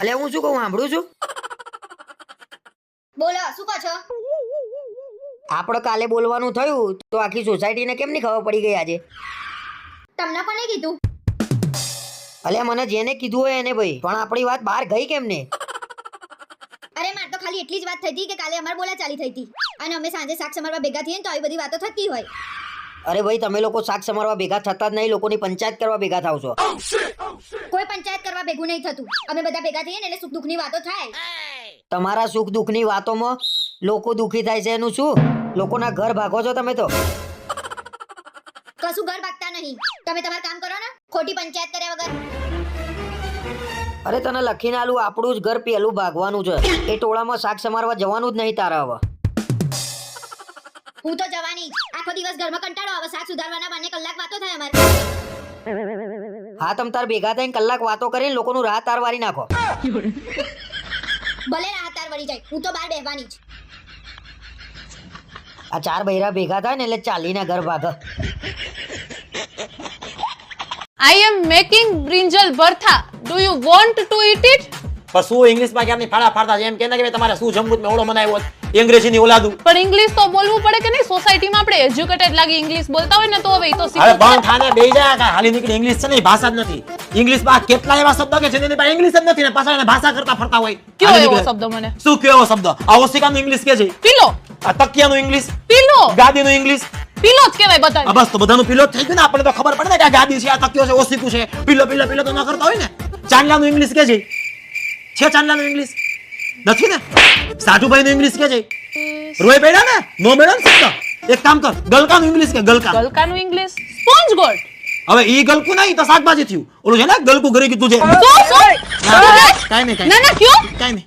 અલે હું શું કહું સાંભળું છું? બોલો શું કહો છો? આપણે કાલે બોલવાનું થયું તો આખી સોસાયટીને કેમ નહીં ખબર પડી ગઈ આજે? તમને કોને કીધું? અલે મને જેને કીધું હોય એને ભાઈ પણ આપણી વાત બહાર ગઈ કેમ ને? અરે માર તો ખાલી એટલી જ વાત થઈ હતી કે કાલે અમાર બોલાચાલી થઈ હતી. અને અમે સાંજે શાક સમારવા ભેગા થઈએ ને તો આવી બધી વાતો થતી હોય. અરે ભાઈ તમે લોકો શાક સમારવા ભેગા થતા જ નહીં લોકોની પંચાયત કરવા ભેગા થાવ છો. કોઈ પંચાયત કરવા ભેગું નહીં થતું. અમે બધા ભેગા થઈએ ને એટલે સુખ દુઃખની વાતો થાય. તમારા સુખ દુઃખની વાતોમાં લોકો દુઃખી થાય છે એનું શું? લોકોના ઘર ભાગો છો તમે તો. કશું ઘર ભાગતા નહીં. તમે તમારું કામ કરો ને. ખોટી પંચાયત કર્યા વગર. અરે તને લખીને આલું આપણું જ ઘર પેલું ભાગવાનું છે. એ ટોળામાં શાક સમારવા જવાનું જ નહીં તારા હવે હું તો જવાની આખો દિવસ ઘરમાં કંટાળો આવે શાક સુધારવાના બાને કલાક વાતો થાય અમારે. હા તમ તાર ભેગા થઈને કલાક વાતો કરીને લોકોનું રાહ તાર વારી નાખો. ભલે રાહ તાર વળી જાય હું તો બહાર બેહવાની જ. આ ચાર બૈરા ભેગા થાય ને એટલે ચાલીને ઘર ભાગે. I am making brinjal bhartha. Do you want to eat it? English શું ઇંગ્લિશમાં ક્યારની ફાડા ફાડતા એમ કે કે તમારે શું જમવું મેં ઓળો બનાવ્યો અંગ્રેજીની ઓલાદું. પણ ઇંગ્લિશ તો બોલવું પડે કે નહીં? સોસાયટીમાં આપણે એજ્યુકેટેડ લાગી ઇંગ્લિશ બોલતા હોય ને તો હવે તો શીખવું બંધ થાને બેહી જાય કા હાલી નીકળી ઇંગ્લિશ છે ને ભાષા જ નથી. ઇંગ્લિશમાં કેટલા એવા શબ્દ કે છે જેની પાસે ઇંગ્લિશ જ નથી ને પાછા એને ભાષા કરતા ફરતા હોય. કયો એવો શબ્દ મને? શું કયો એવો શબ્દ? આ ઓશિકાનું ઇંગ્લિશ કે છે? પીલો. આ તકિયાનું ઇંગ્લિશ? પીલો. ગાદીનું ઇંગ્લિશ? પીલો જ કહેવાય બતાવી બસ તો બધાનું પીલો જ થઈ ગયું ને. આપણે તો ખબર પડે ને કે આ ગાદી છે આ તકિયો છે ઓસિકું છે. પીલો પીલો પીલો તો ન કરતા હોય ને. ચાંદલાનું ઇંગ્લિશ કે છે? છે ચાંદલાનું ઇંગ્લિશ? નથી ને? સાઠુભાઈનું ઇંગ્લિશ કે છે? રોય પડ્યા ને? નો મેળો ને શબ્દ એક કામ કર ગલકાનું ઇંગ્લિશ કે ગલકા ગલકાનું ઇંગ્લિશ સ્પોન્જ ગોટ હવે ઈ ગલકું નહીં તો શાકભાજી થયું. ઓલું છે ને ગલકું ઘરે કીધું છે. કાંઈ નહીં કાંઈ ના ના કયો? કાંઈ નહીં.